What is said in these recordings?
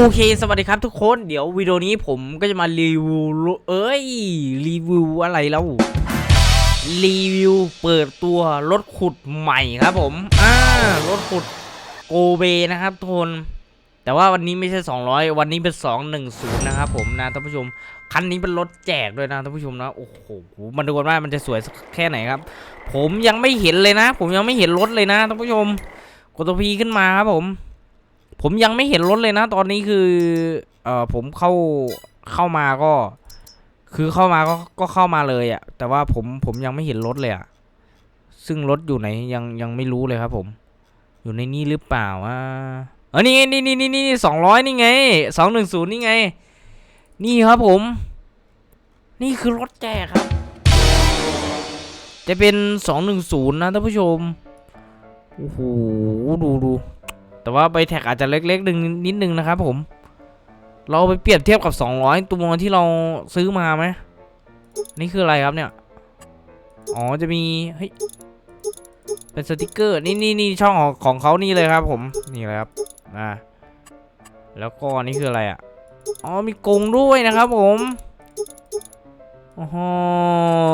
โอเค สวัสดีครับทุกคน เดี๋ยววิดีโอนี้ผมก็จะมารีวิว เอ้ย รีวิวอะไรแล้ว รีวิวเปิดตัวรถขุดใหม่ครับผม อ่า รถขุดโกเบนะครับทุกคน แต่ว่าวันนี้ไม่ใช่ 200 วันนี้เป็น 210 นะครับผมนะท่านผู้ชม คันนี้เป็นรถแจกด้วยนะท่านผู้ชมนะ โอ้โห มันดูกันว่ามันจะสวยแค่ไหนครับ ผมยังไม่เห็นเลยนะ ผมยังไม่เห็นรถเลยนะท่านผู้ชม กดตัวพีขึ้นมาครับผม ผมยังไม่เห็นรถเลยนะ ตอนนี้คือ เอ่อผมเข้าเข้ามาก็ คือเข้ามาก็ก็เข้ามาเลยอะ่ะ แต่ว่าผมผมยังไม่เห็นรถเลยอะ่ะ ซึ่งรถอยู่ไหนยังยังไม่รู้เลยครับ ผม อยู่ในนี้หรือเปล่าอะเออนี่ไงนี่นี่นี่นี่สองร้อยนี่ไงสองหนึ่งศูนย์นี่ไง นี่ครับผม นี่คือรถแจกครับ จะเป็นสองหนึ่งศูนย์นะท่านผู้ชมโอ้โหดูดู แต่ว่าใบแท็กอาจจะเล็กๆนึงนิดนึงนะครับผม เราไปเปรียบเทียบกับ 200 ตัวที่เราซื้อมาไหมนี่คืออะไรครับเนี่ย อ๋อจะมีเฮ้ยเป็นสติกเกอร์นี่นี่นี่ช่องของของเขานี่เลยครับ ผมนี่เลยครับอ่าแล้วก็นี่คืออะไรอะอ๋อมีกรงด้วยนะครับผมโอ้โห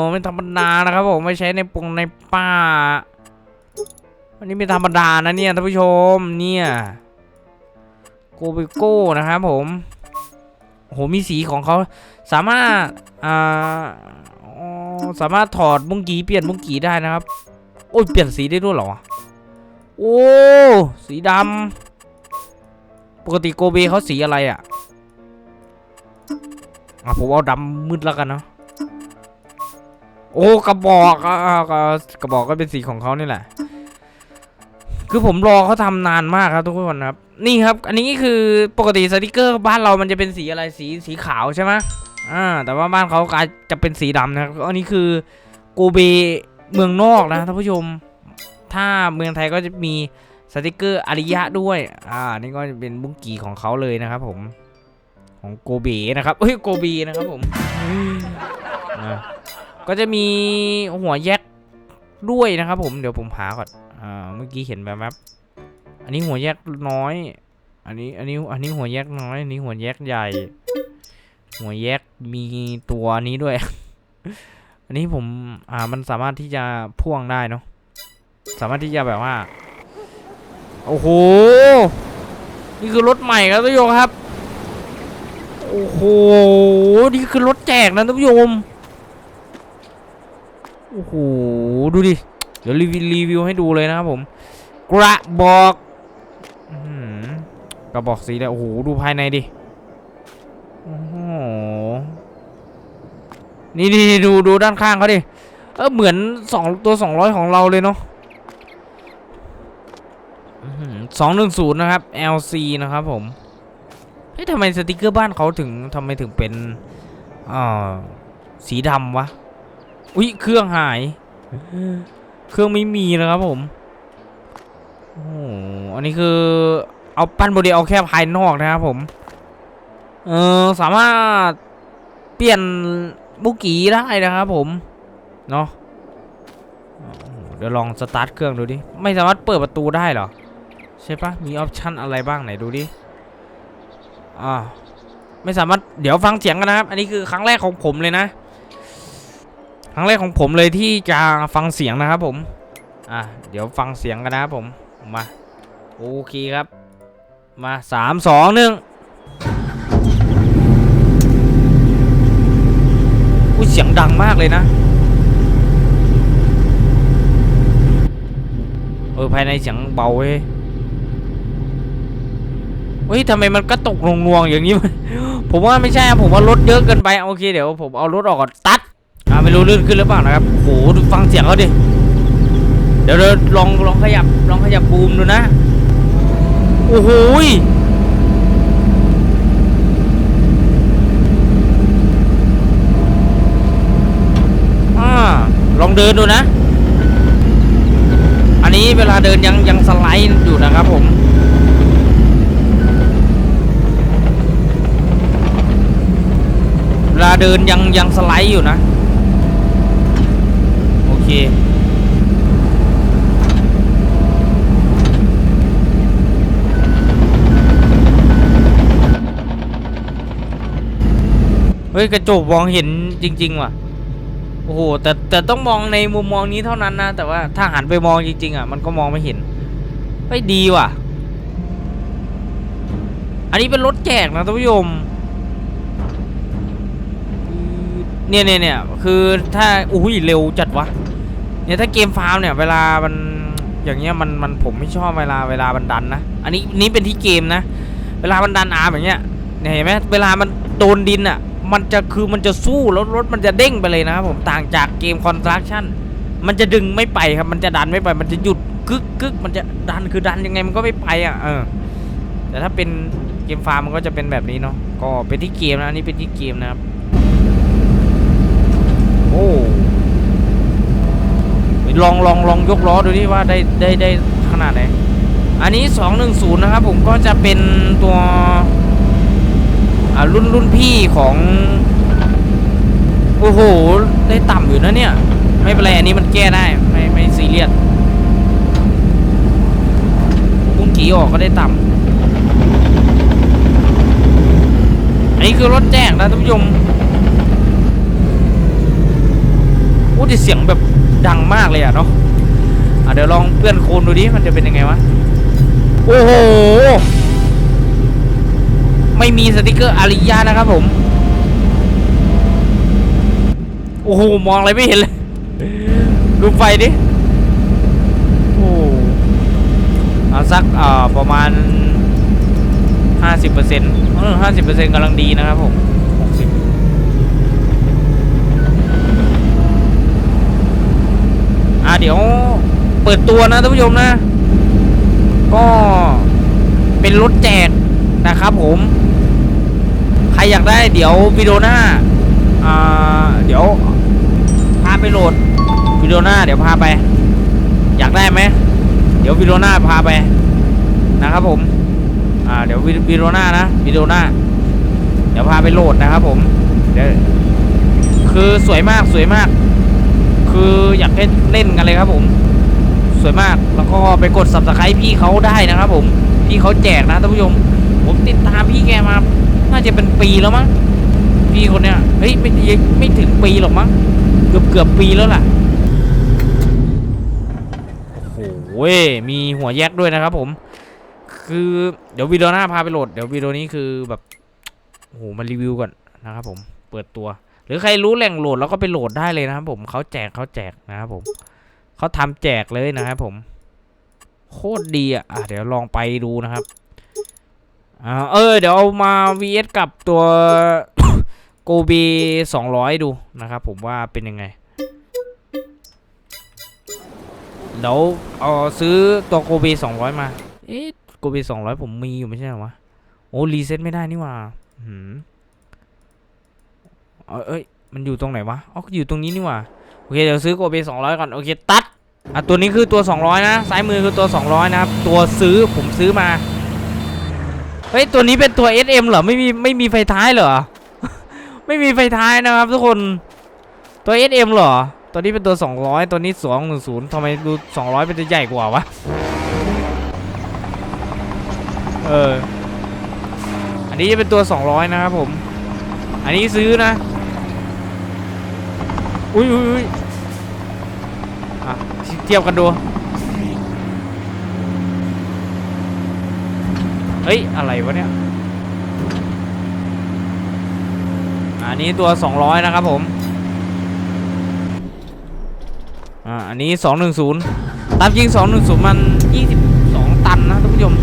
ไม่ธรรมดานะครับผมไม่ใช้ในปงในป่า อันนี้ไม่ธรรมดานะเนี่ยท่านผู้ชมเนี่ยโกเบโก้นะครับผมโหมีสีของเขาสามารถอ่าสามารถถอดมุ้งกีเปลี่ยนมุ้งกีได้นะครับ โอ้ยเปลี่ยนสีได้ด้วยเหรอโอ้สีดำปกติโกเบเขาสีอะไรอะอะผมเอาดำมืดแล้วกันเนาะโอ้กระบอกอะอะกระบอกก็เป็นสีของเขานี่แหละ คือผมรอเขาทำนานมากครับทุกคนครับ นี่ครับ อันนี้คือปกติสติกเกอร์บ้านเรามันจะเป็นสีอะไรสีสีขาวใช่ไหมอ่า แต่ว่าบ้านเขากลายจะเป็นสีดำนะครับ อันนี้คือโกเบเมืองนอกนะท่านผู้ชม ถ้าเมืองไทยก็จะมีสติกเกอร์อาริยะด้วย อ่า นี่ก็จะเป็นบุ้งกีของเขาเลยนะครับผม ของโกเบนะครับเฮ้ยโกเบนะครับผมก็จะมีหัวแยกด้วยนะครับผม เดี๋ยวผมหาก่อนอ่าเมื่อกี้เห็นแบบแบบอันนี้หัวแยกน้อย อันนี้อันนี้อันนี้หัวแยกน้อยอันนี้หัวแยกใหญ่ หัวแยกมีตัวนี้ด้วย อันนี้ผมอ่ามันสามารถที่จะพ่วงได้เนาะสามารถที่จะแบบว่าโอ้โหนี่คือรถใหม่ครับท่านผู้ชมครับโอ้โหนี่คือรถแจกนะท่านผู้ชมโอ้โหดูดิ เดี๋ยวรีวิวรีวิวให้ดูเลยนะครับผม กระบอกกระบอกสีเลยโอ้โหดูภายในดิโอ้โหนี่นี่ดูดูด้านข้างเขาดิเออเหมือนสองตัวสองร้อยของเราเลยเนาะสองหนึ่งศูนย์นะครับ LC นะครับผมเฮ้ยทำไมสติกเกอร์บ้านเขาถึงทำไมถึงเป็นอ่าสีดำวะ อุ้ยเครื่องหาย เครื่องไม่มีนะครับผมโอ้โหอันนี้คือเอาปั้นโมเดลเอาแค่ภายนอกนะครับผม เออสามารถเปลี่ยนบุกีได้นะครับผม เนาะเดี๋ยวลองสตาร์ทเครื่องดูดิ ไม่สามารถเปิดประตูได้หรอ ใช่ปะมีออปชันอะไรบ้างไหนดูดิ อ่า ไม่สามารถ เดี๋ยวฟังเสียงกันนะครับ อันนี้คือครั้งแรกของผมเลยนะ ครั้งแรกของผมเลยที่จะฟังเสียงนะครับผม อะ เดี๋ยวฟังเสียงกันนะครับผม มา โอเคครับ มาสามสองหนึ่งอุ้ยเสียงดังมากเลยนะ เออ ภายในเสียงเบาเว้ยเฮ้ยทำไมมันก็ตกลงนวงๆอย่างนี้ ผมว่าไม่ใช่ผมว่ารถเยอะเกินไป โอเค เดี๋ยวผมเอารถออกก่อน ตัด ไม่รู้ลื่นขึ้นหรือเปล่านะครับโหฟังเสียงเขาดิเดี๋ยวเราลองลองขยับลองขยับบูมดูนะโอ้โหลองเดินดูนะ อันนี้เวลาเดินยังยังสไลด์อยู่นะครับผมเวลาเดินยังยังสไลด์อยู่นะ เค เฮ้ย กระจกมองเห็นจริง ๆ ว่ะ โอ้โห แต่แต่ต้องมองในมุมมองนี้เท่านั้นนะ แต่ว่าถ้าหันไปมองจริง ๆ อะ มันก็มองไม่เห็นเฮ้ยดีว่ะ อันนี้เป็นรถแจกนะท่านผู้ชมเนี่ยเนี่ยเนี่ยคือถ้าอุ้ยเร็วจัดวะ เนี่ยถ้าเกมฟาร์มเนี่ยเวลามันอย่างเงี้ยมันมันผมไม่ชอบเวลาเวลามันดันนะ อันนี้นี้เป็นที่เกมนะ เวลามันดันอาร์มอย่างเงี้ยเนี่ยเห็นไหมเวลามันโดนดินอะมันจะคือมันจะสู้แล้วรถมันจะเด้งไปเลยนะครับผมต่างจากเกมคอนสตรักชั่นมันจะดึงไม่ไปครับมันจะดันไม่ไป มันจะหยุดกึกกึกมันจะดันคือดันยังไงมันก็ไม่ไปอะเออแต่ถ้าเป็นเกมฟาร์มมันก็จะเป็นแบบนี้เนาะก็เป็นที่เกมนะอันนี้เป็นที่เกมนะครับโอ้ ลองลองลองยกล้อดูดิว่าได้ได้ได้ขนาดไหน อันนี้ 210 นะครับ ผมก็จะเป็นตัวอ่ารุ่นรุ่นพี่ของ โอ้โห ได้ต่ำอยู่นะเนี่ย ไม่เป็นไร อันนี้มันแก้ได้ ไม่ไม่ซีเรียสพุ่งกี่ออกก็ได้ต่ำอันนี้คือรถแจ้งนะท่านผู้ชมโอ้แต่เสียงแบบ ดังมากเลยอะเนาะอะเดี๋ยวลองเพื่อนโคนดูดิมันจะเป็นยังไงวะ โอ้โห ไม่มีสติกเกอร์อาริยานะครับผม โอ้โห มองอะไรไม่เห็นเลย ดูไฟดิ โอ้เอาสักอ่อประมาณ 50%เปอร์เซ็นต์เอ50เปอร์เซ็นต์กำลังดีนะครับผม ดี๋ยวเปิดตัวนะท่านผู้ชมนะ ก็เป็นรถแจกนะครับผม ใครอยากได้เดี๋ยววิดีโอหน้าอ่าเดี๋ยวพาไปโหลดวิดีโอหน้าเดี๋ยวพาไป อยากได้ไหมเดี๋ยววิดีโอหน้าพาไปนะครับผมอ่าเดี๋ยววิวิดีโอหน้านะวิดีโอหน้า เดี๋ยวพาไปโหลดนะครับผมเดี๋ยวคือสวยมากสวยมาก คืออยากให้เล่นกันเลยครับผม สวยมากแล้วก็ไปกด subscribe พี่เขาได้นะครับผม พี่เขาแจกนะท่านผู้ชม ผมติดตามพี่แกมา น่าจะเป็นปีแล้วมั้งพี่คนเนี้ยเฮ้ยไม่ไม่ถึงปีหรอกมั้งเกือบเกือบปีแล้วล่ะโอ้โหมีหัวแยกด้วยนะครับผม คือเดี๋ยววิดีโอหน้าพาไปโหลดเดี๋ยววิดีโอนี้คือแบบโอ้โหมารีวิวก่อนนะครับผมเปิดตัว หรือใครรู้แหล่งโหลดแล้วก็ไปโหลดได้เลยนะครับผมเขาแจกเขาแจกนะครับผมเขาทำแจกเลยนะครับผม โคตรดีอะเดี๋ยวลองไปดูนะครับอเออเดี๋ยวเอามา vs กับตัวโกเบ200ดูนะครับผมว่าเป็นยังไงเดี๋ยวเอาซื้อตัวโกเบ200มา เอ๊ะโกเบ200ผมมีอยู่ไม่ใช่เหรอวะ โอ้รีเซ็ตไม่ได้นี่ว่าหืม เอ้ย มันอยู่ตรงไหนวะ อ๋อ อยู่ตรงนี้นี่หว่า โอเค เดี๋ยวซื้อโกเบ200ก่อน โอเค ตัด อะ ตัวนี้คือตัว200นะ ซ้ายมือคือตัว200นะครับ ตัวซื้อผมซื้อมา เฮ้ย ตัวนี้เป็นตัว SM เหรอ ไม่มี ไม่มีไฟท้ายเหรอ ไม่มีไฟท้ายนะครับทุกคน ตัว SM เหรอ ตัวนี้เป็นตัว200ตัวนี้210ทำไมดู200เป็นตัวใหญ่กว่าวะ เออ อันนี้จะเป็นตัว200นะครับผมอันนี้ซื้อนะ อุ้ยอุ้ยอุ้ยอะเทียบกันดู เฮ้ย อะไรวะเนี่ย อันนี้ตัว 200 นะครับผม อ่า อันนี้ 210 ตามจริง 210 มัน 22 ตันนะท่านผู้ชม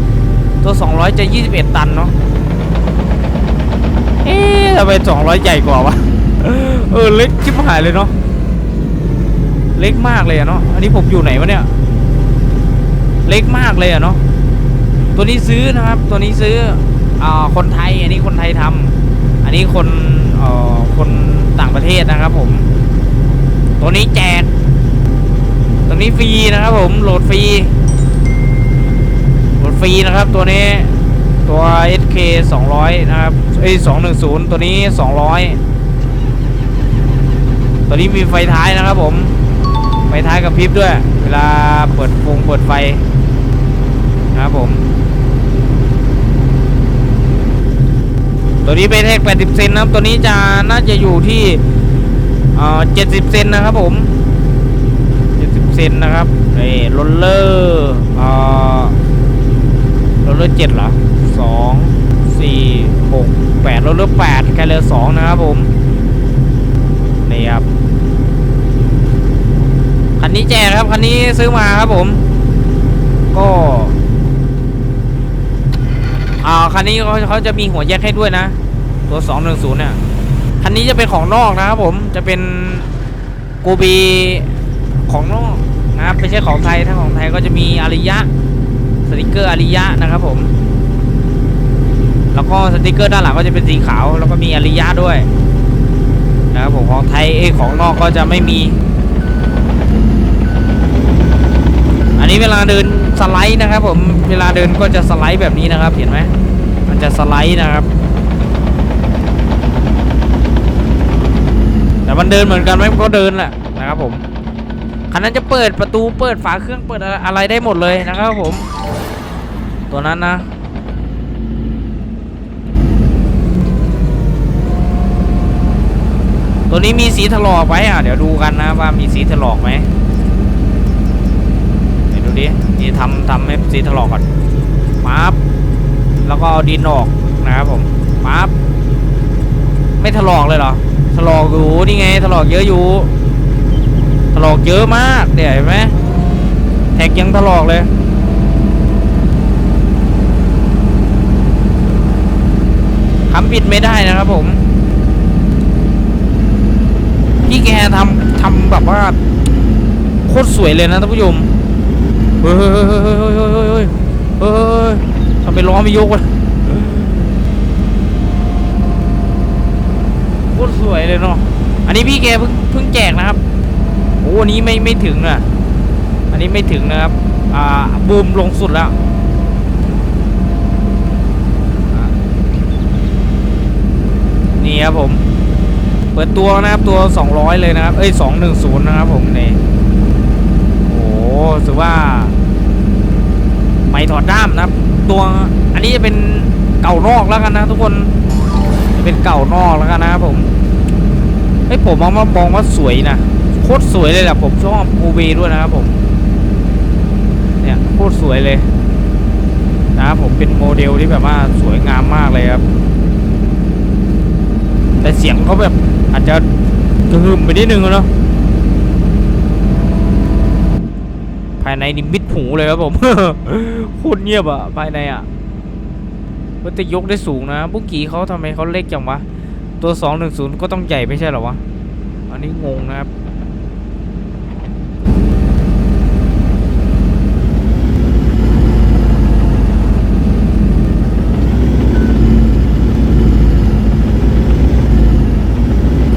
ตัว 200 จะ 21 ตันเนาะ เอ๊ะทำไม200 ใหญ่กว่าวะ เออ เล็กชิบหายเลยเนาะ เล็กมากเลยอะเนาะอันนี้ผมอยู่ไหนวะเนี่ย เล็กมากเลยอะเนาะตัวนี้ซื้อนะครับ ตัวนี้ซื้ออ่าคนไทย อันนี้คนไทยทำอันนี้คนอ่อคนต่างประเทศนะครับผม ตัวนี้แจกตัวนี้ฟรีนะครับผมโหลดฟรีโหลดฟรีนะครับ ตัวนี้ตัว SK 200 นะครับเอ้ย210 ตัวนี้ 200 ตัวนี้มีไฟท้ายนะครับผม ฟท้ายกับพริบด้วย เวลาเปิดฟงเปิดไฟนะครับผม ตัวนี้เป็นแท็ก80 เซนนะครับ ตัวนี้จะน่าจะอยู่ที่เอ่อ70เซนนะครับผม70เซนนะครับเอ้โรลเลอร์เอ่อโรลเลอร์เจ็ดเหรอสองสี่หกแปดโรลเลอร์แปดแคลเลอร์สองนะครับผมนี่ครับ นนี้แจกครับคันนี้ซื้อมาครับผม ก็อ่าคันนี้เขาเขาจะมีหัวแยกให้ด้วยนะ ตัว210เนี่ยคันนี้จะเป็นของนอกนะครับผมจะเป็นโกบีของนอกนะครับไม่ใช่ของไทยถ้าของไทยก็จะมีอาริยะสติกเกอร์อาริยะนะครับผม แล้วก็สติกเกอร์ด้านหลังก็จะเป็นสีขาว แล้วก็มีอาริยะด้วยนะครับผมของไทยเอของนอกก็จะไม่มี อันนี้เวลาเดินสไลด์นะครับ ผมเวลาเดินก็จะสไลด์แบบนี้นะครับ เห็นไหมมันจะสไลด์นะครับแต่มันเดินเหมือนกันไหมก็เดินแหละนะครับผมคันนั้นจะเปิดประตูเปิดฝาเครื่องเปิดอะไรได้หมดเลยนะครับผม ตัวนั้นนะตัวนี้มีสีถลอกไว้อะเดี๋ยวดูกันนะว่ามีสีถลอกไหม ดูดินี่ทำทำให้สีถลอกก่อนปั๊บแล้วก็เอาดินออกนะครับผมปั๊บไม่ถลอกเลยเหรอถลอกอยู่นี่ไงถลอกเยอะอยู่ถลอกเยอะมากเดี๋ยวเห็นไหมแท็กยังถลอกเลยทำปิดไม่ได้นะครับผม พี่แกทำทำแบบว่าโคตรสวยเลยนะท่านผู้ชม เฮ้ยเฮ้ยทำไปล้อไม่ยกวะโคตรสวยเลยเนาะอันนี้พี่แกเพิ่งเพิ่งแจกนะครับโอ้อันนี้ไม่ไม่ถึงอะ อันนี้ไม่ถึงนะครับ อ่าบูมลงสุดแล้วนี่ครับผม เปิดตัวนะครับตัว 200 เลยนะครับ เอ้ย 210 นะครับผมนี่ ถือว่า ไม่ถอดด้ามนะครับ ตัวอันนี้จะเป็นเก่านอกแล้วกันนะ ทุกคนเป็นเก่านอกแล้วกันนะครับผมเฮ้ยผมมองว่ามองว่าสวยนะโคตรสวยเลยแหละผมชอบโอเบด้วยนะครับผม เนี่ยโคตรสวยเลย นะครับผมเป็นโมเดลที่แบบว่าสวยงามมากเลยครับ แต่เสียงเขาแบบอาจจะกระหึ่มไปนิดนึงเนาะ ภายในนี่มิดหูเลยครับผมโคตรเงียบอะภายในอะมันจะยกได้สูงนะปุ๊กกี้เขาทำไมเขาเล็กจังวะ ตัว 210 ก็ต้องใหญ่ไม่ใช่หรอวะ อันนี้งงนะครับ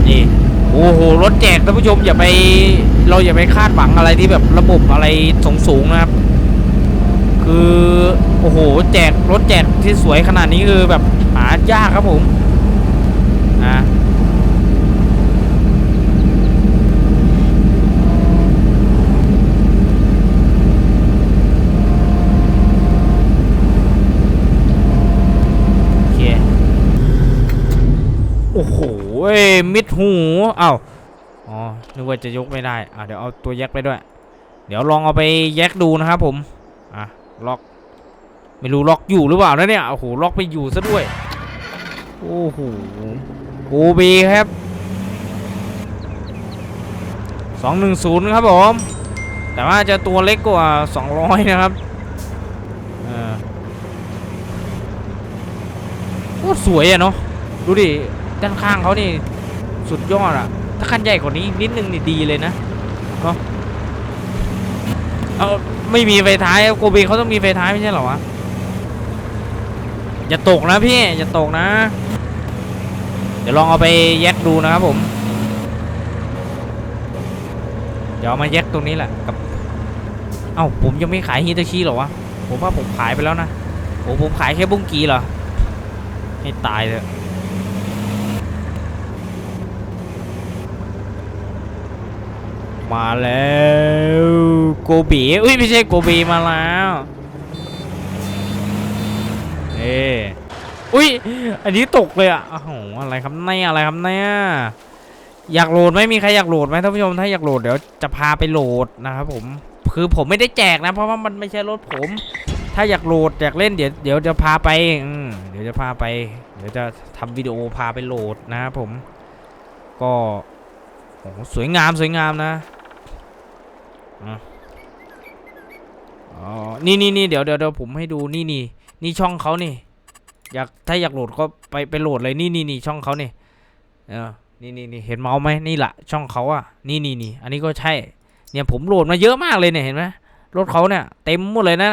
นี่ โอ้โหรถแจกท่านผู้ชมอย่าไปเราอย่าไปคาดหวังอะไรที่แบบระบบอะไรสูงสูงๆนะครับ คือโอ้โหแจกรถแจกที่สวยขนาดนี้คือแบบหายากครับผมนะโอเคโอ้โหเอ้ยมิดหูอ้าอ๋อ นึกว่าจะยกไม่ได้ อะเดี๋ยวเอาตัวแยกไปด้วย เดี๋ยวลองเอาไปแยกดูนะครับผม อะ ล็อก ไม่รู้ล็อกอยู่หรือเปล่านะเนี่ย โอ้โห ล็อกไม่อยู่ซะด้วย โอ้โหโอบีครับสองหนึ่งศูนย์ครับผม แต่ว่าจะตัวเล็กกว่าสองร้อยนะครับเออโคตรสวยอะเนาะ ดูดิ ด้านข้างเขานี่ สุดยอดอะถ้าคันใหญ่กว่านี้นิดนึงนี่ดีเลยนะเนาะเอาไม่มีไฟท้ายโกเบเขาต้องมีไฟท้ายไม่ใช่เหรอวะอย่าตกนะพี่อย่าตกนะ เดี๋ยวลองเอาไปแยกดูนะครับผม เดี๋ยวมาแยกตรงนี้แหละกับเอ้าผมยังไม่ขายฮิตาชิหรอวะผมว่าผมขายไปแล้วนะโอ้ผมขายแค่บุ้งกีเหรอให้ตายเถอะ มาแล้วโกบีอุ้ยไม่ใช่โกบีมาแล้วเอ้โอุ้ยอันนี้ตกเลยอะโอ้โหอะไรครับเนี่ยอะไรครับเนี่ยอยากโหลดไหมมีใครอยากโหลดไหมท่านผู้ชมถ้าอยากโหลดเดี๋ยวจะพาไปโหลดนะครับผมคือผมไม่ได้แจกนะ เพราะว่ามันไม่ใช่รถผม ถ้าอยากโหลดอยากเล่นเดี๋ยวเดี๋ยวจะพาไปอืมเดี๋ยวจะพาไป เดี๋ยวจะทำวิดีโอพาไปโหลดนะครับผม ก็โอ้โหสวยงามสวยงามนะ อะอ๋อ นี่นี่นี่เดี๋ยวเดี๋ยวเดี๋ยวผมให้ดูนี่นี่นี่ช่องเขานี่ อยากถ้าอยากโหลดก็ไปไปโหลดเลยนี่นี่นี่ช่องเขานี่เออนี่นี่นี่เห็นเมาส์ไหมนี่แหละช่องเขาอะนี่นี่นี่อันนี้ก็ใช่ เนี่ยผมโหลดมาเยอะมากเลยเนี่ยเห็นไหมรถเขาเนี่ย เต็มหมดเลยนะ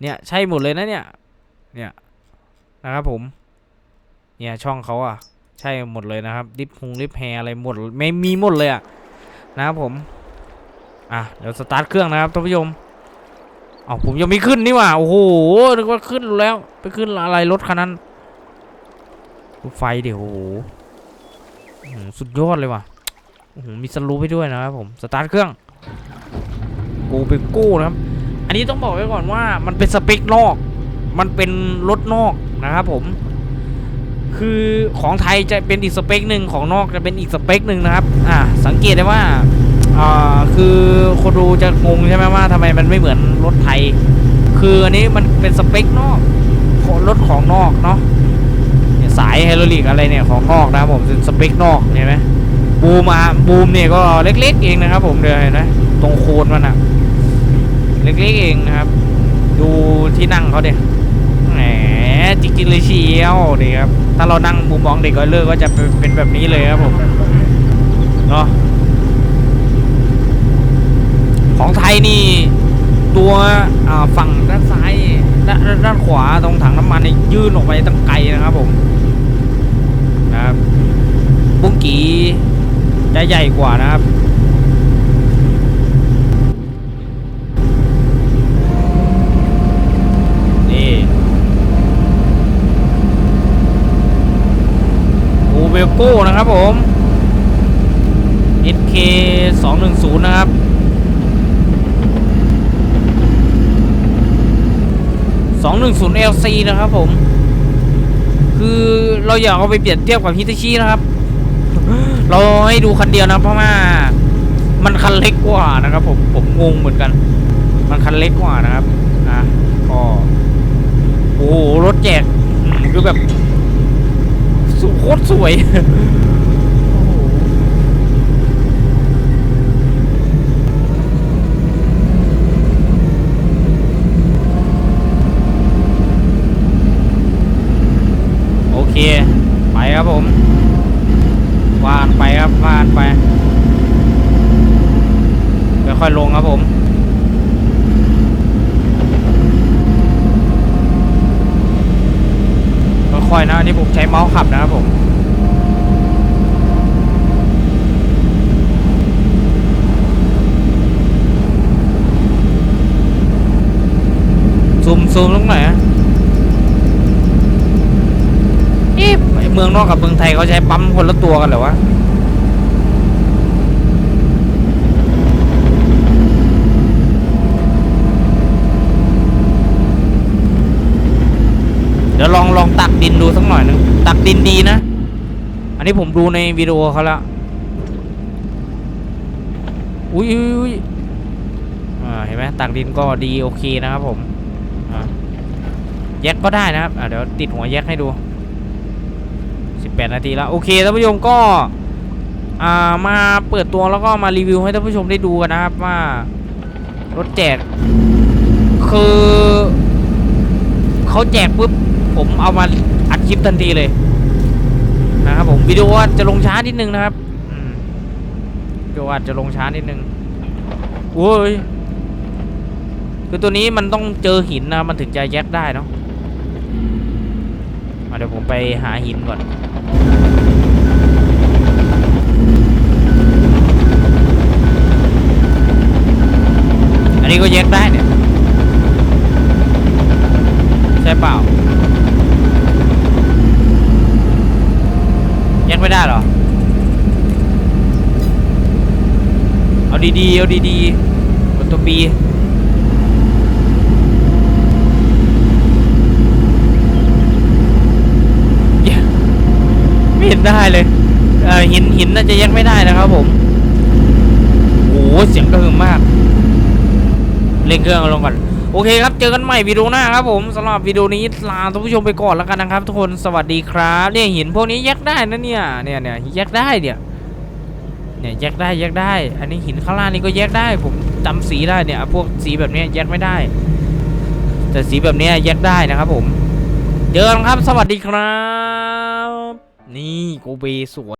เนี่ยใช่หมดเลยนะเนี่ย เนี่ยนะครับผม เนี่ยช่องเขาอะ ใช่หมดเลยนะครับลิปฮงลิปแฮร์อะไรหมดไม่มีหมดเลยอะนะครับผม อะเดี๋ยวสตาร์ทเครื่องนะครับท่านผู้ชมอ๋อผมยังไม่ขึ้นนี่ว่าโอ้โหนึกว่าขึ้นแล้วไปขึ้นอะไรรถคันนั้นดูไฟเดี๋ยวโอ้โหสุดยอดเลยว่ะโอ้โหมีสลูปให้ด้วยนะครับผมสตาร์ทเครื่องกูไปกู้นะครับ อันนี้ต้องบอกไว้ก่อนว่ามันเป็นสเปคนอก มันเป็นรถนอกนะครับผม คือของไทยจะเป็นอีกสเปคหนึ่งของนอกจะเป็นอีกสเปคหนึ่งนะครับ อ่า สังเกตได้ว่า อ่าคือคนดูจะงงใช่ไหมว่าทำไมมันไม่เหมือนรถไทย คืออันนี้มันเป็นสเปคนอกของรถของนอกเนาะสายไฮดรอลิกอะไรเนี่ยของนอกนะครับผมเป็นสเปคนอกเห็นไหมบูมอะบูมเนี่ยก็เล็กๆเองนะครับ ผมเดี๋ยวเห็นไหมตรงโคนมันอะเล็กๆเองนะครับ ดูที่นั่งเขาเดี๋ยแหมจริงๆเลยเชียวนี่ครับถ้าเรานั่งมุมมองเด็กก็เลิกก็จะเป็นแบบนี้เลยครับผมเนาะ ของไทยนี่ตัวฝั่งด้านซ้ายด้านด้านขวาตรงถังน้ำมันนี่ยื่นออกไปตั้งไกลนะครับผมนะครับบุ้งกีจะใหญ่กว่านะครับนี่โอเวลโก้นะครับผม SK 210 นะครับ 210 LC นะครับผม คือเราอยากเอาไปเปรียบเทียบกับฮิตาชินะครับ เราให้ดูคันเดียวนะเพราะว่ามันคันเล็กกว่านะครับ ผมผมงงเหมือนกัน มันคันเล็กกว่านะครับอะก็โอ้โหรถแจกคือแบบสโคตรสวย โอ้โหโอ เคไปครับผมวานไปครับวานไปค่อยๆลงครับผมค่อยๆนะอันนี้ผมใช้เมาส์ขับนะครับผมซูมซูมลงหน่อยอะ เมืองนอกกับเมืองไทยเขาใช้ปั๊มคนละตัวกันเหรอวะเดี๋ยวลองลองตักดินดูสักหน่อยหนึงตักดินดีนะ อันนี้ผมดูในวิดีโอเขาแล้วอุ้ยอุ้ยอเห็นไหมตักดินก็ดีโอเคนะครับผมแยกก็ได้นะครับเดี๋ยวติดหัวแยกให้ดู 18 นาทีแล้ว โอเคท่านผู้ชมก็มาเปิดตัวแล้วก็มารีวิวให้ท่านผู้ชมได้ดูกันนะครับว่ารถแจก คือเขาแจกปุ๊บผมเอามาอัดคลิปทันทีเลยนะครับผมวิดีโออาจะลงช้านิดนึงนะครับอืมวิดีโออาจจะลงช้านิดนึงโอ้ยคือตัวนี้มันต้องเจอหินนะมันถึงจะแยกได้เนาะเดี๋ยวผมไปหาหินก่อน นนี้ก็แยกได้เนี่ย ใช่เปล่า แยกไม่ได้เหรอ เอาดีๆ เอาดีๆกดตัวปีไม่ได้เลยเหินหินน่าจะแยกไม่ได้นะครับผม โอ้เสียงกระหึ่มมาก เร่งเครื่องลงก่อนโอเคครับ เจอกันใหม่วิดีโอหน้าครับผมสำหรับวิดีโอนี้ลาท่านผู้ชมไปก่อนแล้วกันนะครับ ทุกคนสวัสดีครับเนี่ยหินพวกนี้แยกได้นะเนี่ยเนี่ยเนี่ยแยกได้เนี่ยเนี่ยแยกได้แยกได้ อันนี้หินข้างล่างนี่ก็แยกได้ผมจำสีได้เนี่ยพวกสีแบบนี้แยกไม่ได้ แต่สีแบบนี้แยกได้นะครับผมเจอกันครับสวัสดีครับ นี่โกเบสวย